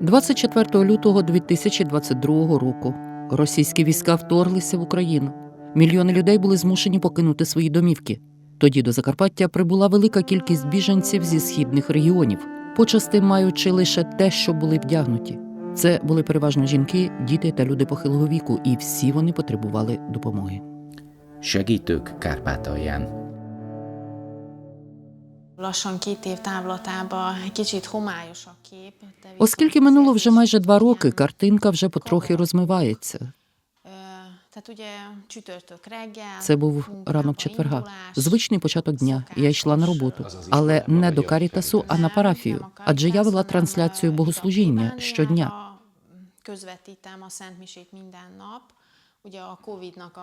24 лютого 2022 року російські війська вторглися в Україну. Мільйони людей були змушені покинути свої домівки. Тоді до Закарпаття прибула велика кількість біженців зі східних регіонів, почасти маючи лише те, що були вдягнуті. Це були переважно жінки, діти та люди похилого віку, і всі вони потребували допомоги. Segítők Kárpátalján. Lassan két év távlatában egy kicsit homályos a kép. Оскільки минуло вже майже два роки, картинка вже потрохи розмивається. Reggel, Це був ранок четверга, звичний початок дня. Я йшла на роботу, але не до карітасу, а на парафію. Адже я вела трансляцію богослужіння щодня.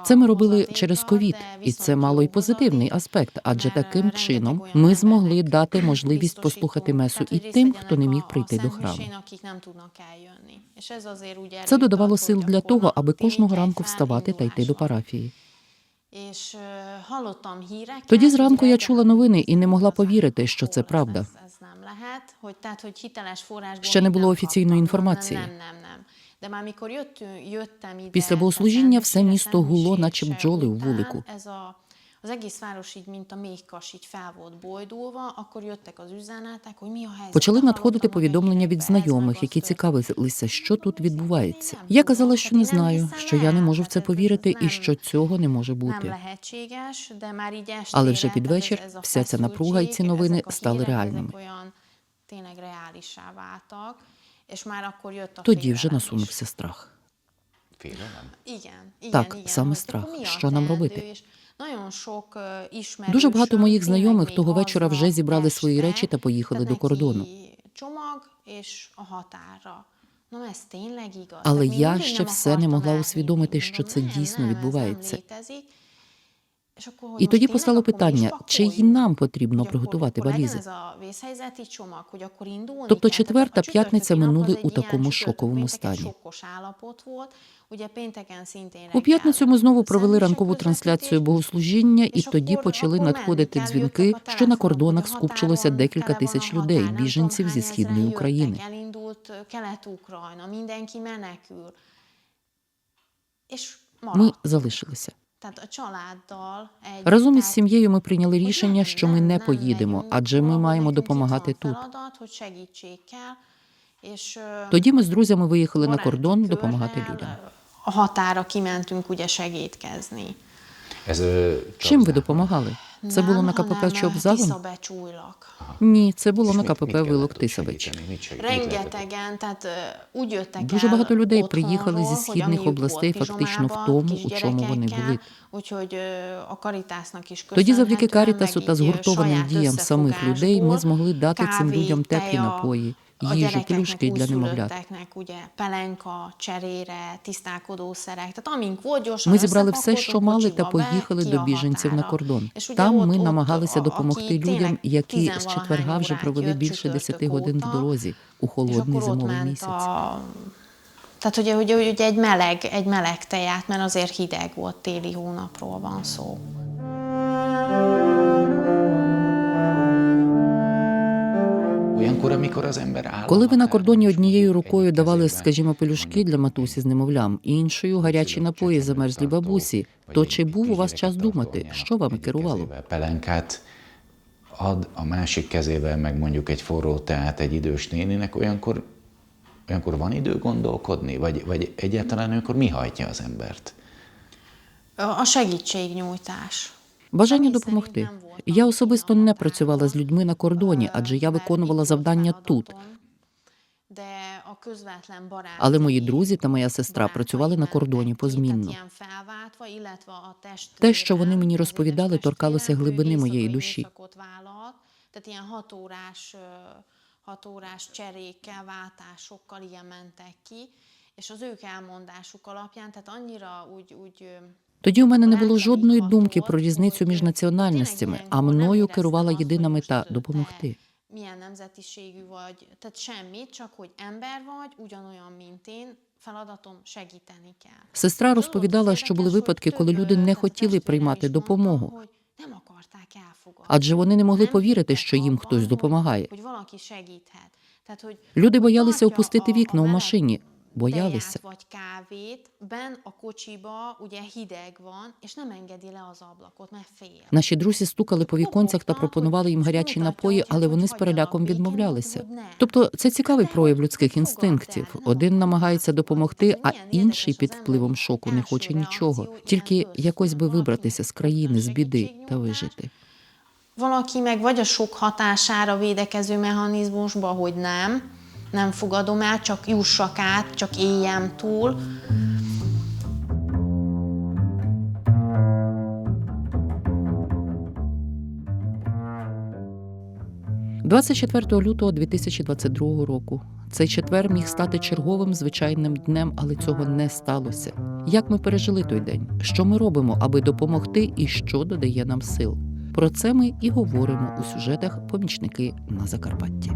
Це ми робили через ковід, і це мало й позитивний аспект, адже таким чином ми змогли дати можливість послухати месу і тим, хто не міг прийти до храму. Це додавало сил для того, аби кожного ранку вставати та йти до парафії. Е, Тоді зранку я чула новини і не могла повірити, що це правда. Ще не було офіційної інформації. Після богослужіння все місто гуло, наче бджоли у вулику. Az egész város így, mint a méhkas, így fel volt bojdulva, akkor jöttek az üzenetek, hogy mi a helyzet. Почали надходити повідомлення від знайомих, які цікавилися, що тут відбувається. Я казала, що не знаю, що я не можу в це повірити і що цього не може бути. Але вже під вечір вся ця напруга і ці новини стали реальними. ezek olyan tényleg reálissá váltak, és már akkor jött a Тоді вже насунувся страх. Так, саме страх. Що нам робити? е, Дуже багато моїх знайомих того вечора вже зібрали свої речі та поїхали до кордону. Ну. Але я ще все не могла усвідомити, що це дійсно відбувається. létezik. És akkor, hogy І тоді постало питання, чи й нам потрібно приготувати валізи. Тобто четверта, п'ятниця минули у такому шоковому стані. У п'ятницю ми знову провели ранкову трансляцію богослужіння, і тоді почали надходити дзвінки, що на кордонах скупчилося декілька тисяч людей, біженців зі східної України. Ми залишилися. Разом із сім'єю ми прийняли рішення, що ми не поїдемо, адже ми маємо допомагати тут. Тоді ми з друзями виїхали на кордон допомагати людям. Чим ви допомагали? Це було на КПП újlak. Ні, це було на КПП Вилок Тисович. Дуже багато людей приїхали зі східних областей фактично в тому, у чому вони були. Тоді, завдяки Карітасу та згуртованим діям самих людей, ми змогли дати цим людям теплі напої, a їжу, gyerekeknek, плюшки для немовлят. újszülötteknek ugye pelenka, cserére, tisztálkodószerek. Tehát amink volt, gyorsan Ми зібрали все, що мали, та поїхали до біженців на кордон. Там ми намагалися допомогти людям, які з четверга вже провели більше 10 csütörtök годин в дорозі у холодний зимовий місяць. a... Tehát ugye, ugye, ugye egy meleg, egy meleg teját, mert azért hideg volt, téli hónapról van szó. Коли ви на кордоні однією рукою давали, скажімо, пелюшки для матусі з немовлям, іншою гарячі напої замерзлі бабусі, то чи був у вас час думати, що вами керувало? ad, a másik kezével meg mondjuk egy forró teát egy idős néninek, olyankor, olyankor van idő gondolkodni? Vagy, vagy egyáltalán olyankor mi hajtja az embert? A segítségnyújtás. Бажання допомогти. Я особисто не працювала з людьми на кордоні, адже я виконувала завдання тут. Але мої друзі та моя сестра працювали на кордоні позмінно. Те, що вони мені розповідали, торкалося глибини моєї душі. És az ők elmondásuk alapján, tehát annyira úgy, Тоді у мене не було жодної думки про різницю між національностями, а мною керувала єдина мета допомогти. milyen nemzetiségű vagy, tehát semmit, csak hogy ember vagy, ugyanolyan, mint én, feladatom segíteni. Сестра розповідала, що були випадки, коли люди не хотіли приймати допомогу, адже вони не могли повірити, що їм хтось допомагає. Люди боялися опустити вікна у машині. Боялися. Наші друзі стукали по віконцях та пропонували їм гарячі напої, але вони з переляком відмовлялися. Тобто це цікавий прояв людських інстинктів. Один намагається допомогти, а інший під впливом шоку не хоче нічого, тільки якось би вибратися з країни, з біди та вижити. Valaki meg vagy a sok hatására védekező mechanizmusba, hogy nem, nem fogadom el, csak jussak át, csak éljem túl. 24 лютого 2022 року. Цей четвер міг стати черговим звичайним днем, але цього не сталося. Як ми пережили той день? Що ми робимо, аби допомогти, і що додає нам сил? Про це ми і говоримо у сюжетах помічники на Закарпатті.